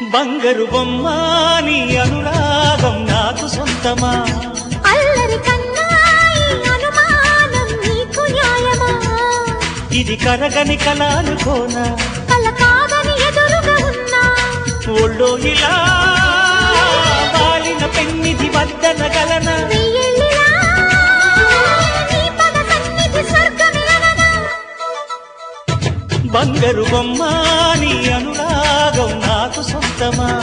బంగారు బొమ్మ నీ అనురాగం నాకు సొంతమా? అల్లరి కన్నాయి అనుమానం నీకు న్యాయమా? ఇది కరగని కళ అనుకోనా కల కాదని ఎదురుగా ఉన్నా? ఒళ్ళో ఇలా వాలిన పెన్నిది వద్దన గలన. బంగారు బొమ్మ నీ అనురాగం నాకు సొంతమా